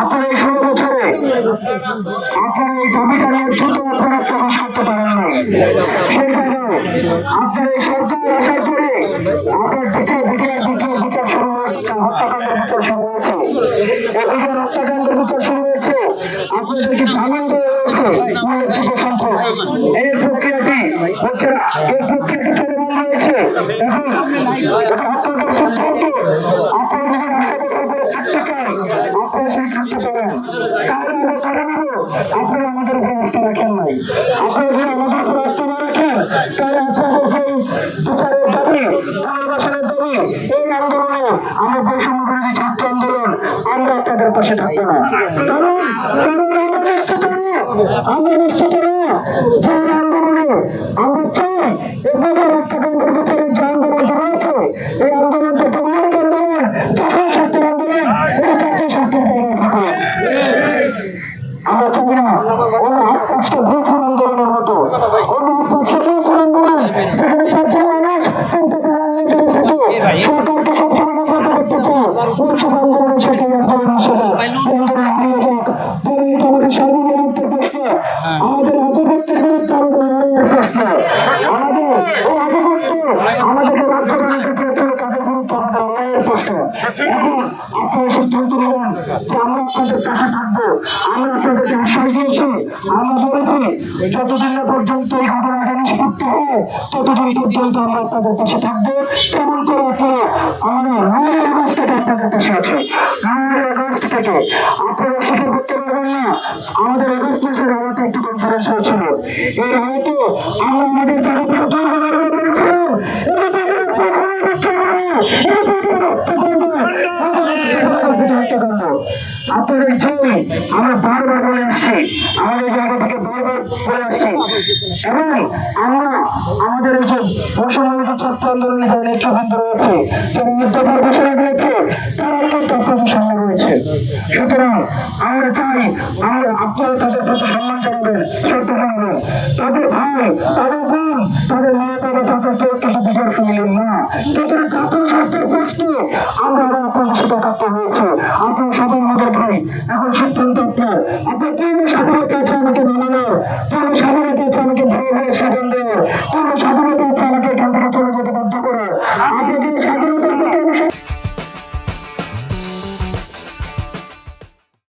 আপনার এই ষোলো বছরে, আপনার এই দাবিটা নিয়ে দ্রুত আপনারা প্রকাশ করতে পারেন না। আপনার এই সরকার আসার পরে আপনার বিচার দ্বিতীয় বিচার শুরু হয়েছে হত্যাকাণ্ডের বিচার শুরু হয়েছে। এদিকে হত্যাকাণ্ডের বিচার শুরু হয়েছে, আপনাদেরকে জামিন দেওয়া হয়েছে উল্লেখযোগ্য সংখ্যক এই প্রক্রিয়াটি হচ্ছে এই প্রক্রিয়াটি চলমান রয়েছে। এখন আপনারা যদি রাস্তা দখল করে থাকতে চান সেই আমরা করে নেব আপনারা আমাদের উপর আমরা বৈষম্য বিরোধী ছাত্র আন্দোলন আমরা আপনাদের না কারণ কারণ আমরা নিশ্চিত আমরা নিশ্চিত যে আন্দোলনে আমরা চাই আমরা আপনাদের পাশে থাকব আমরা আপনাদেরকে আশ্বাস দিয়েছি আমরা বলেছি যতদিন পর্যন্ত এই ঘটনাটা নিষ্পত্তি ততদিন পর্যন্ত আমরা আপনাদের পাশে থাকব। করে আপনারা, আমাদের আপনাদের আছে। আগস্ট থেকে আপনারা স্বীকার করতে পারবেন না, আমাদের আগস্ট মাসের রাওয়াতে একটি কনফারেন্স হয়েছিল। এই রাওয়াতে আমরা আমাদের জায়গাগুলো জোর করে বলেছিলাম এটা তাদের প্রচার করতে হবে এটা তাদের রক্ষা করবে আমাদের এই যে বৈষম্য ছাত্র আন্দোলনে যারা নেতৃবৃন্দ রয়েছে যারা নির্যাতন ঘোষণা করেছে তারা কিন্তু আপনাদের রয়েছে। সুতরাং আমরা চাই আমরা আপনারা তাদের প্রতি সম্মান জানাবেন, শ্রদ্ধা জানাবেন। তাদের ভাই, তাদের চাচা কেউ কিন্তু বিচার সবাই আমাদের ভাই এখন সিদ্ধান্ত আপনার। আপনার প্রেমের